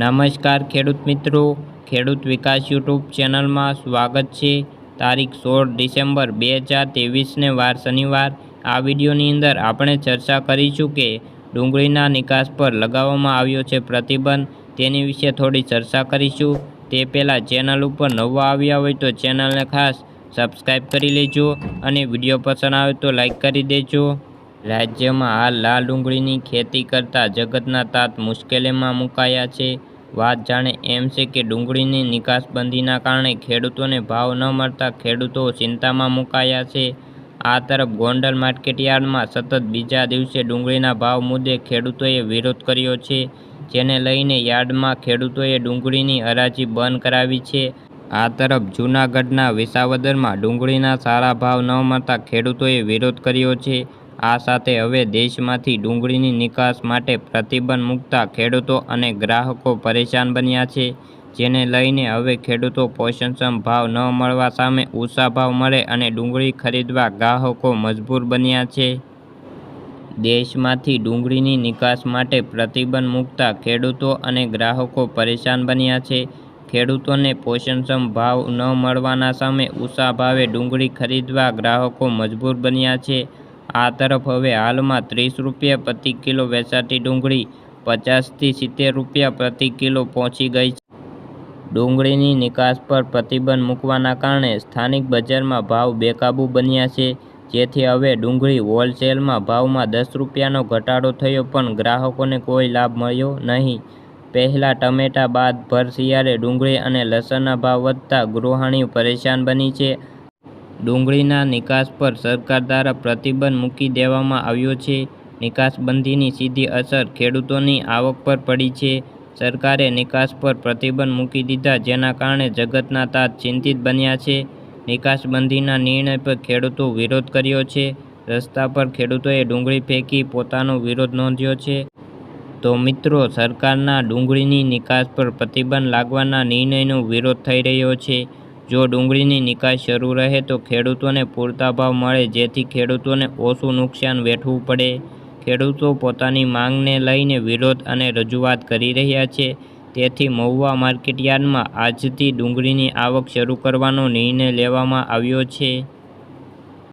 નમસ્કાર ખેડૂત મિત્રો. ખેડૂત વિકાસ યુટ્યુબ ચેનલમાં સ્વાગત છે. તારીખ સોળ ડિસેમ્બર બે હજાર ત્રેવીસને વાર શનિવાર. આ વિડીયોની અંદર આપણે ચર્ચા કરીશું કે ડુંગળીના નિકાસ પર લગાવવામાં આવ્યો છે પ્રતિબંધ. તેની વિશે થોડી ચર્ચા કરીશું. તે પહેલાં ચેનલ ઉપર નવા આવ્યા હોય તો ચેનલને ખાસ સબસ્ક્રાઈબ કરી લેજો અને વીડિયો પસંદ આવે તો લાઈક કરી દેજો. રાજ્યમાં હાલ લાલ ડુંગળીની ખેતી કરતા જગતના તાત મુશ્કેલીમાં મુકાયા છે. વાત જાણે એમ છે કે ડુંગળીની નિકાસબંધીના કારણે ખેડૂતોને ભાવ ન મળતા ખેડૂતો ચિંતામાં મુકાયા છે. આ તરફ ગોંડલ માર્કેટયાર્ડમાં સતત બીજા દિવસે ડુંગળીના ભાવ મુદ્દે ખેડૂતોએ વિરોધ કર્યો છે, જેને લઈને યાર્ડમાં ખેડૂતોએ ડુંગળીની હરાજી બંધ કરાવી છે. આ તરફ જૂનાગઢના વિસાવદરમાં ડુંગળીના સારા ભાવ ન મળતા ખેડૂતોએ વિરોધ કર્યો છે. આ સાથે હવે દેશમાંથી ડુંગળીની નિકાસ માટે પ્રતિબંધ મૂકતા ખેડૂતો અને ગ્રાહકો પરેશાન બન્યા છે, જેને લઈને હવે ખેડૂતો પોષણક્ષમ ભાવ ન મળવા સામે ઊંચા ભાવ મળે અને ડુંગળી ખરીદવા ગ્રાહકો મજબૂર બન્યા છે. દેશમાંથી ડુંગળીની નિકાસ માટે પ્રતિબંધ મૂકતા ખેડૂતો અને ગ્રાહકો પરેશાન બન્યા છે. ખેડૂતોને પોષણક્ષમ ભાવ ન મળવાના સામે ઊંચા ભાવે ડુંગળી ખરીદવા ગ્રાહકો મજબૂર બન્યા છે. આ તરફ હવે હાલમાં ત્રીસ રૂપિયા પ્રતિ કિલો વેચાતી ડુંગળી પચાસથી સિત્તેર રૂપિયા પ્રતિ કિલો પહોંચી ગઈ છે. ડુંગળીની નિકાસ પર પ્રતિબંધ મૂકવાના કારણે સ્થાનિક બજારમાં ભાવ બેકાબૂ બન્યા છે. જેથી હવે ડુંગળી હોલસેલમાં ભાવમાં દસ રૂપિયાનો ઘટાડો થયો પણ ગ્રાહકોને કોઈ લાભ મળ્યો નહીં. પહેલાં ટમેટા, બાદ ભર શિયાળે ડુંગળી અને લસણના ભાવ વધતા ગૃહાણીઓ પરેશાન બની છે. ડુંગળીના નિકાસ પર સરકાર દ્વારા પ્રતિબંધ મૂકી દેવામાં આવ્યો છે. નિકાસબંધીની સીધી અસર ખેડૂતોની આવક પર પડી છે. સરકારે નિકાસ પર પ્રતિબંધ મૂકી દીધા જેના કારણે જગતના તાત ચિંતિત બન્યા છે. નિકાસબંધીના નિર્ણય પર ખેડૂતો વિરોધ કર્યો છે. રસ્તા પર ખેડૂતોએ ડુંગળી ફેંકી પોતાનો વિરોધ નોંધ્યો છે. તો મિત્રો, સરકારના ડુંગળીની નિકાસ પર પ્રતિબંધ લાગવાના નિર્ણયનો વિરોધ થઈ રહ્યો છે. જો ડુંગળીની નિકાસ શરૂ રહે તો ખેડૂતોને પૂરતા ભાવ મળે, જેથી ખેડૂતોને ઓછું નુકસાન વેઠવું પડે. ખેડૂતો પોતાની માંગને લઈને વિરોધ અને રજૂઆત કરી રહ્યા છે. તેથી મહુવા માર્કેટયાર્ડમાં આજથી ડુંગળીની આવક શરૂ કરવાનો નિર્ણય લેવામાં આવ્યો છે.